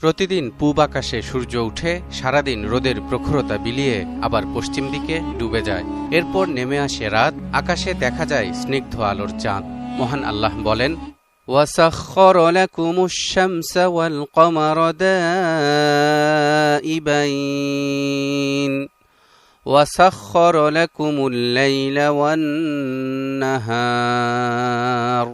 প্রতিদিন পূব আকাশে সূর্য উঠে সারাদিন রোদের প্রখরতা বিলিয়ে আবার পশ্চিম দিকে ডুবে যায় এরপর নেমে আসে রাত আকাশে দেখা যায় স্নিগ্ধ আলোর চাঁদ মহান আল্লাহ বলেন وسخر لكم الشمس والقمر دائبين وسخر لكم الليل والنهار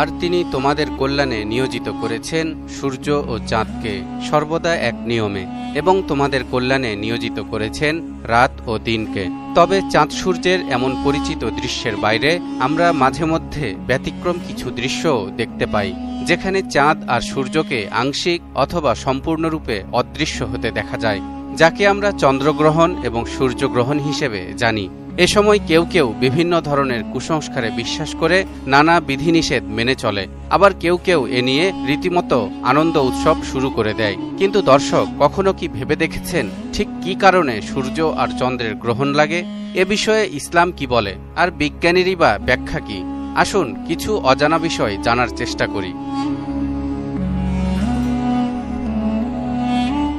আর তিনি তোমাদের কল্যাণে নিয়োজিত করেছেন সূর্য ও চাঁদকে সর্বদা এক নিয়মে এবং তোমাদের কল্যাণে নিয়োজিত করেছেন রাত ও দিনকে। তবে চাঁদ সূর্যের এমন পরিচিত দৃশ্যের বাইরে আমরা মাঝে মধ্যে ব্যতিক্রম কিছু দৃশ্যও দেখতে পাই, যেখানে চাঁদ আর সূর্যকে আংশিক অথবা সম্পূর্ণরূপে অদৃশ্য হতে দেখা যায়, যাকে আমরা চন্দ্রগ্রহণ এবং সূর্যগ্রহণ হিসেবে জানি। এ সময় কেউ কেউ বিভিন্ন ধরনের কুসংস্কারে বিশ্বাস করে নানা বিধিনিষেধ মেনে চলে। আবার কেউ কেউ এ নিয়ে রীতিমতো আনন্দ উৎসব শুরু করে দেয়। কিন্তু দর্শক, কখনো কি ভেবে দেখেছেন ঠিক কি কারণে সূর্য আর চন্দ্রের গ্রহণ লাগে? এ বিষয়ে ইসলাম কি বলে? আর বিজ্ঞানীরই বা ব্যাখ্যা কি? আসুন কিছু অজানা বিষয় জানার চেষ্টা করি।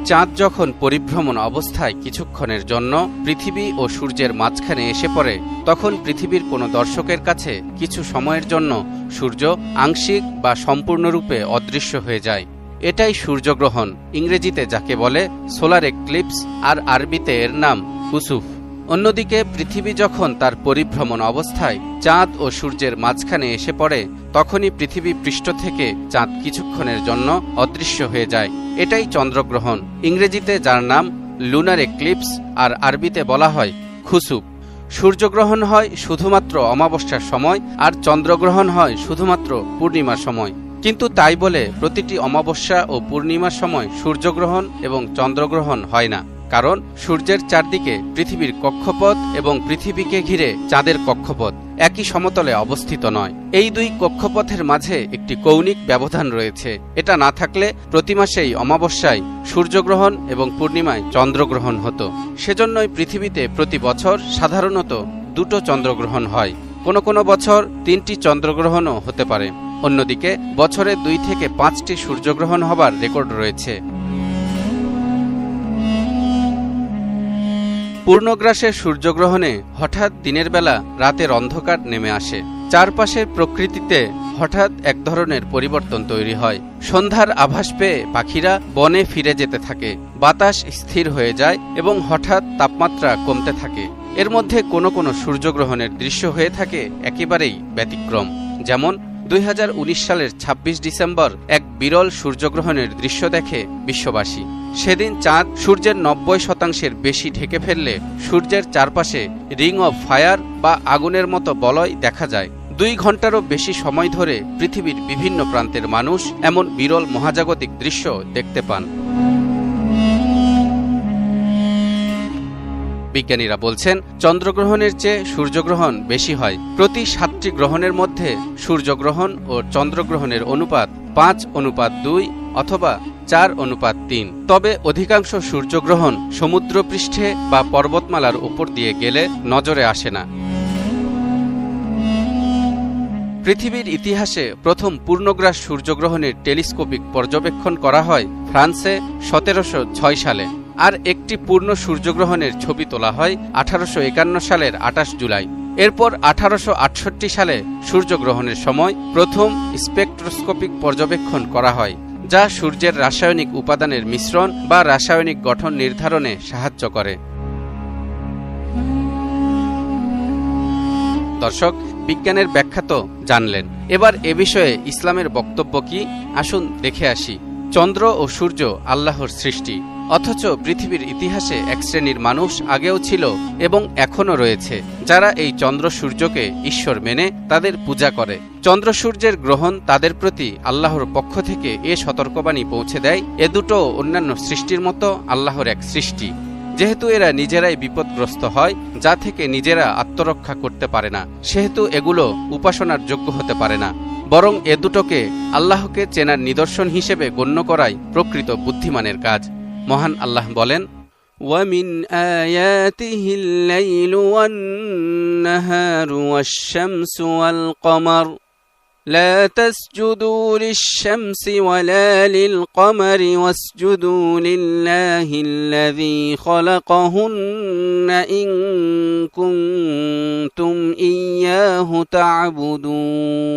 চাঁদ যখন পরিভ্রমণ অবস্থায় কিছুক্ষণের জন্য পৃথিবী ও সূর্যের মাঝখানে এসে পড়ে, তখন পৃথিবীর কোনো দর্শকের কাছে কিছু সময়ের জন্য সূর্য আংশিক বা সম্পূর্ণরূপে অদৃশ্য হয়ে যায়। এটাই সূর্যগ্রহণ, ইংরেজিতে যাকে বলে সোলার এক্লিপস, আর আরবিতে এর নাম কুসুফ। অন্যদিকে পৃথিবী যখন তার পরিভ্রমণ অবস্থায় চাঁদ ও সূর্যের মাঝখানে এসে পড়ে, তখনই পৃথিবী পৃষ্ঠ থেকে চাঁদ কিছুক্ষণের জন্য অদৃশ্য হয়ে যায়। এটাই চন্দ্রগ্রহণ। ইংরেজিতে যার নাম লুনার এক্লিপস আর আরবিতে বলা হয় খুসুপ। সূর্যগ্রহণ হয় শুধুমাত্র অমাবস্যার সময় আর চন্দ্রগ্রহণ হয় শুধুমাত্র পূর্ণিমার সময়। কিন্তু তাই বলে প্রতিটি অমাবস্যা ও পূর্ণিমার সময় সূর্যগ্রহণ এবং চন্দ্রগ্রহণ হয় না। কারণ সূর্যের চারদিকে পৃথিবীর কক্ষপথ এবং পৃথিবীকে ঘিরে চাঁদের কক্ষপথ একই সমতলে অবস্থিত নয়। এই দুই কক্ষপথের মাঝে একটি কৌণিক ব্যবধান রয়েছে। এটা না থাকলে প্রতি মাসেই অমাবস্যায় সূর্যগ্রহণ এবং পূর্ণিমায় চন্দ্রগ্রহণ হতো। সেজন্যই পৃথিবীতে প্রতি বছর সাধারণত দুটো চন্দ্রগ্রহণ হয়। কোনো কোনো বছর তিনটি চন্দ্রগ্রহণও হতে পারে। অন্যদিকে বছরে দুই থেকে পাঁচটি সূর্যগ্রহণ হবার রেকর্ড রয়েছে। পূর্ণগ্রাসের সূর্যগ্রহণে হঠাৎ দিনের বেলা রাতের অন্ধকার নেমে আসে। চারপাশের প্রকৃতিতে হঠাৎ এক ধরনের পরিবর্তন তৈরি হয়। সন্ধ্যার আভাস পেয়ে পাখিরা বনে ফিরে যেতে থাকে। বাতাস স্থির হয়ে যায় এবং হঠাৎ তাপমাত্রা কমতে থাকে। এর মধ্যে কোনো কোনো সূর্যগ্রহণের দৃশ্য হয়ে থাকে একেবারেই ব্যতিক্রম। যেমন, দুই হাজার উনিশ সালের ২৬ ডিসেম্বর এক বিরল সূর্যগ্রহণের দৃশ্য দেখে বিশ্ববাসী। সেদিন চাঁদ সূর্যের নব্বই শতাংশের বেশি ঢেকে ফেললে সূর্যের চারপাশে রিং অফ ফায়ার বা আগুনের মতো বলয় দেখা যায়। দুই ঘন্টারও বেশি সময় ধরে পৃথিবীর বিভিন্ন প্রান্তের মানুষ এমন বিরল মহাজাগতিক দৃশ্য দেখতে পান। বিজ্ঞানীরা বলছেন, চন্দ্রগ্রহণের চেয়ে সূর্যগ্রহণ বেশি হয়। প্রতি সাতটি গ্রহণের মধ্যে সূর্যগ্রহণ ও চন্দ্রগ্রহণের অনুপাত পাঁচ অনুপাত দুই অথবা চার অনুপাত তিন। তবে অধিকাংশ সূর্যগ্রহণ সমুদ্রপৃষ্ঠে বা পর্বতমালার উপর দিয়ে গেলে নজরে আসে না। পৃথিবীর ইতিহাসে প্রথম পূর্ণগ্রাস সূর্যগ্রহণের টেলিস্কোপিক পর্যবেক্ষণ করা হয় ফ্রান্সে সতেরোশো ছয় সালে, আর একটি পূর্ণ সূর্যগ্রহণের ছবি তোলা হয় আঠারোশো একান্ন সালের আঠাশ জুলাই। এরপর আঠারোশো আটষট্টি সালে সূর্যগ্রহণের সময় প্রথম স্পেকট্রোস্কোপিক পর্যবেক্ষণ করা হয়। যা সূর্যের রাসায়নিক উপাদানের মিশ্রণ বা রাসায়নিক গঠন নির্ধারণে সাহায্য করে। দর্শক, বিজ্ঞানের ব্যাখ্যা তো জানলেন। এবার এ বিষয়ে ইসলামের বক্তব্য কি? আসুন দেখে আসি। চন্দ্র ও সূর্য আল্লাহর সৃষ্টি। অথচ পৃথিবীর ইতিহাসে এক শ্রেণির মানুষ আগেও ছিল এবং এখনও রয়েছে, যারা এই চন্দ্র সূর্যকে ঈশ্বর মেনে তাদের পূজা করে। চন্দ্র সূর্যের গ্রহণ তাদের প্রতি আল্লাহর পক্ষ থেকে এ সতর্কবাণী পৌঁছে দেয়, এ দুটো অন্যান্য সৃষ্টির মতো আল্লাহর এক সৃষ্টি। যেহেতু এরা নিজেরাই বিপদগ্রস্ত হয়, যা থেকে নিজেরা আত্মরক্ষা করতে পারে না, সেহেতু এগুলো উপাসনার যোগ্য হতে পারে না। বরং এ দুটোকে আল্লাহকে চেনার নিদর্শন হিসেবে গণ্য করাই প্রকৃত বুদ্ধিমানের কাজ। মহান আল্লাহ বলেন ومن آياته الليل والنهار والشمس والقمر لا تسجدوا للشمس ولا للقمر واسجدوا لله الذي خلقهن إن كنتم إياه تعبدون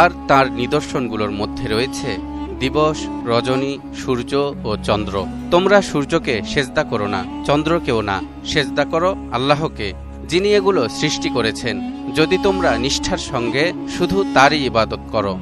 আর তার নিদর্শনগুলোর মধ্যে রয়েছে দিবস, রজনী, সূর্য ও চন্দ্র। তোমরা সূর্যকে সেজদা করো না, চন্দ্রকেও না। সেজদা করো আল্লাহকে, যিনি এগুলো সৃষ্টি করেছেন। যদি তোমরা নিষ্ঠার সঙ্গে শুধু তারই ইবাদত করো।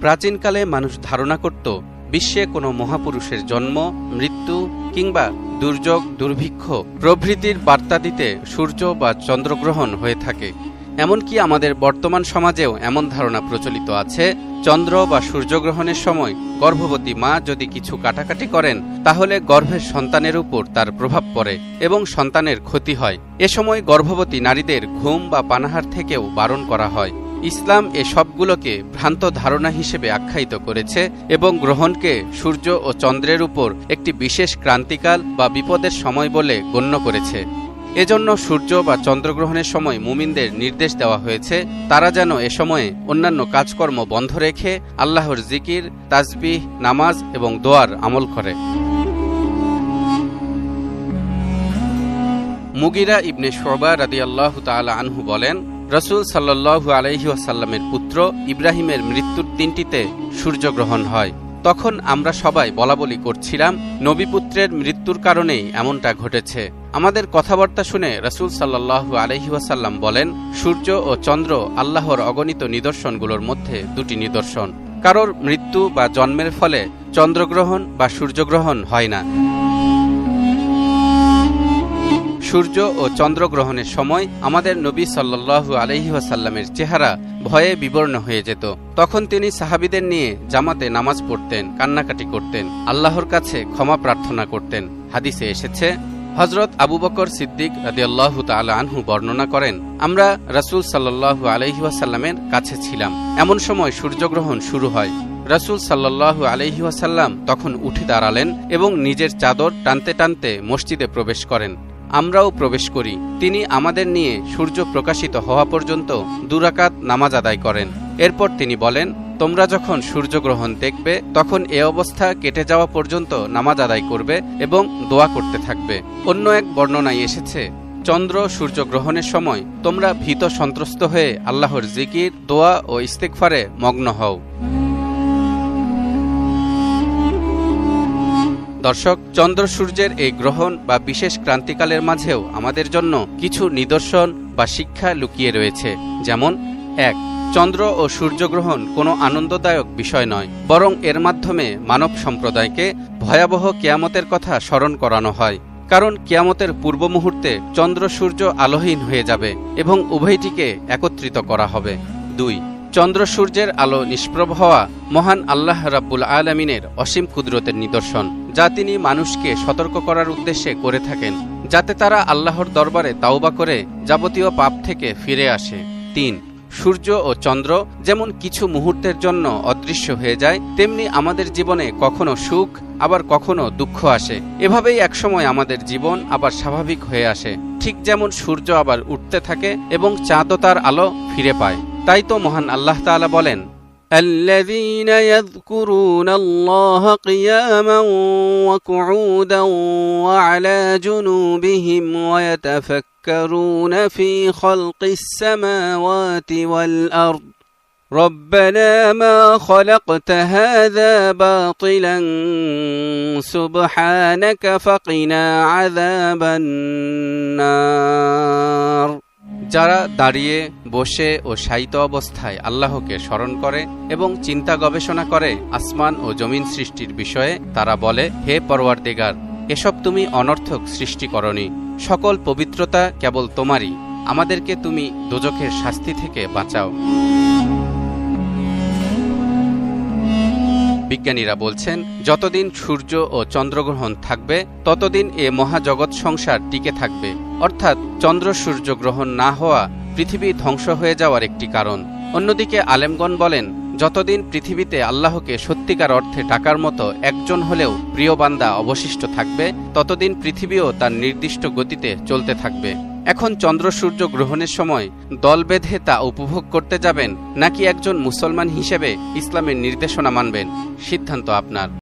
প্রাচীনকালে মানুষ ধারণা করত, বিশ্বে কোনো মহাপুরুষের জন্ম, মৃত্যু কিংবা দুর্যোগ, দুর্ভিক্ষ প্রভৃতির বার্তা দিতে সূর্য বা চন্দ্রগ্রহণ হয়ে থাকে। এমনকি আমাদের বর্তমান সমাজেও এমন ধারণা প্রচলিত আছে, চন্দ্র বা সূর্যগ্রহণের সময় গর্ভবতী মা যদি কিছু কাটাকাটি করেন, তাহলে গর্ভের সন্তানের উপর তার প্রভাব পড়ে এবং সন্তানের ক্ষতি হয়। এ সময় গর্ভবতী নারীদের ঘুম বা পানাহার থেকেও বারণ করা হয়। ইসলাম এ সবগুলোকে ভ্রান্ত ধারণা হিসেবে আখ্যায়িত করেছে এবং গ্রহণকে সূর্য ও চন্দ্রের উপর একটি বিশেষ ক্রান্তিকাল বা বিপদের সময় বলে গণ্য করেছে। এজন্য সূর্য বা চন্দ্রগ্রহণের সময় মুমিনদের নির্দেশ দেওয়া হয়েছে, তারা যেন এ সময়ে অন্যান্য কাজকর্ম বন্ধ রেখে আল্লাহর জিকির, তাজবিহ, নামাজ এবং দোয়ার আমল করে। মুগিরা ইবনে শোবা রাদি আল্লাহ তালা আনহু বলেন, রসুল সাল্লু আলহি আসাল্লামের পুত্র ইব্রাহিমের মৃত্যুর দিনটিতে সূর্যগ্রহণ হয়। তখন আমরা সবাই বলাবলি করছিলাম, নবীপুত্রের মৃত্যুর কারণেই এমনটা ঘটেছে। আমাদের কথাবার্তা শুনে রসুল সাল্লাহ আলহিহাসাল্লাম বলেন, সূর্য ও চন্দ্র আল্লাহর অগণিত নিদর্শনগুলোর মধ্যে দুটি নিদর্শন। কারোর মৃত্যু বা জন্মের ফলে চন্দ্রগ্রহণ বা সূর্যগ্রহণ হয় না। সূর্য ও চন্দ্রগ্রহণের সময় আমাদের নবী সাল্লাহু আলহি ওয়াসাল্লামের চেহারা ভয়ে বিবর্ণ হয়ে যেত। তখন তিনি সাহাবিদের নিয়ে জামাতে নামাজ পড়তেন, কান্নাকাটি করতেন, আল্লাহর কাছে ক্ষমা প্রার্থনা করতেন। হাদিসে এসেছে হজরত আবু বকর সিদ্দিক রাদিয়াল্লাহু তাআলা আনহু বর্ণনা করেন, আমরা রাসূল সাল্লাল্লাহু আলাইহি ওয়াসাল্লামের কাছে ছিলাম। এমন সময় সূর্যগ্রহণ শুরু হয়। রাসূল সাল্লাল্লাহু আলাইহি ওয়াসাল্লাম তখন উঠে দাঁড়ালেন এবং নিজের চাদর টানতে টানতে মসজিদে প্রবেশ করেন। আমরাও প্রবেশ করি। তিনি আমাদের নিয়ে সূর্য প্রকাশিত হওয়া পর্যন্ত দুরাকাত নামাজ আদায় করেন। এরপর তিনি বলেন, তোমরা যখন সূর্যগ্রহণ দেখবে, তখন এ অবস্থা কেটে যাওয়া পর্যন্ত নামাজ আদায় করবে এবং দোয়া করতে থাকবে। অন্য এক বর্ণনায় এসেছে, চন্দ্র সূর্যগ্রহণের সময় তোমরা ভীত সন্ত্রস্ত হয়ে আল্লাহর জিকির, দোয়া ও ইস্তেকফারে মগ্ন হও। দর্শক, চন্দ্র সূর্যের এই গ্রহণ বা বিশেষ ক্রান্তিকালের মাঝেও আমাদের জন্য কিছু নিদর্শন বা শিক্ষা লুকিয়ে রয়েছে। যেমন, এক, চন্দ্র ও সূর্যগ্রহণ কোনো আনন্দদায়ক বিষয় নয়, বরং এর মাধ্যমে মানব সম্প্রদায়কে ভয়াবহ কেয়ামতের কথা স্মরণ করানো হয়। কারণ কেয়ামতের পূর্ব মুহূর্তে চন্দ্র সূর্য আলোহীন হয়ে যাবে এবং উভয়টিকে একত্রিত করা হবে। দুই চন্দ্র সূর্যের আলো নিষ্প্রভ হওয়া মহান আল্লাহ রাব্বুল আলমিনের অসীম কুদরতের নিদর্শন, যা তিনি মানুষকে সতর্ক করার উদ্দেশ্যে করে থাকেন, যাতে তারা আল্লাহর দরবারে তাওবা করে যাবতীয় পাপ থেকে ফিরে আসে। তিন, সূর্য ও চন্দ্র যেমন কিছু মুহূর্তের জন্য অদৃশ্য হয়ে যায়, তেমনি আমাদের জীবনে কখনো সুখ, আবার কখনো দুঃখ আসে। এভাবেই একসময় আমাদের জীবন আবার স্বাভাবিক হয়ে আসে। ঠিক যেমন সূর্য আবার উঠতে থাকে এবং চাঁদও তার আলো ফিরে পায়। তাই তো মহান আল্লাহ তাআলা বলেন الذين يذكرون الله قياما وقعودا وعلى جنوبهم ويتفكرون في خلق السماوات والأرض ربنا ما خلقت هذا باطلا سبحانك فقنا عذاب النار যারা দাঁড়িয়ে বসে ও শায়িত অবস্থায় আল্লাহকে স্মরণ করে এবং চিন্তা গবেষণা করে আসমান ও জমিন সৃষ্টির বিষয়ে, তারা বলে, হে পরওয়ারদিগার, এসব তুমি অনর্থক সৃষ্টি করনি। সকল পবিত্রতা কেবল তোমারই। আমাদেরকে তুমি দোজখের শাস্তি থেকে বাঁচাও। বিজ্ঞানীরা বলছেন, যতদিন সূর্য ও চন্দ্রগ্রহণ থাকবে, ততদিন এ মহাজগৎ সংসার টিকে থাকবে। অর্থাৎ চন্দ্র সূর্য গ্রহণ না হওয়া পৃথিবী ধ্বংস হয়ে যাওয়ার একটি কারণ। অন্যদিকে আলেমগণ বলেন, যতদিন পৃথিবীতে আল্লাহকে সত্যিকার অর্থে টাকার মতো একজন হলেও প্রিয় বান্দা অবশিষ্ট থাকবে, ততদিন পৃথিবীও তার নির্দিষ্ট গতিতে চলতে থাকবে। এখন চন্দ্র সূর্য গ্রহণের সময় দল বেঁধে তা উপভোগ করতে যাবেন, নাকি একজন মুসলমান হিসেবে ইসলামের নির্দেশনা মানবেন? সিদ্ধান্ত আপনার।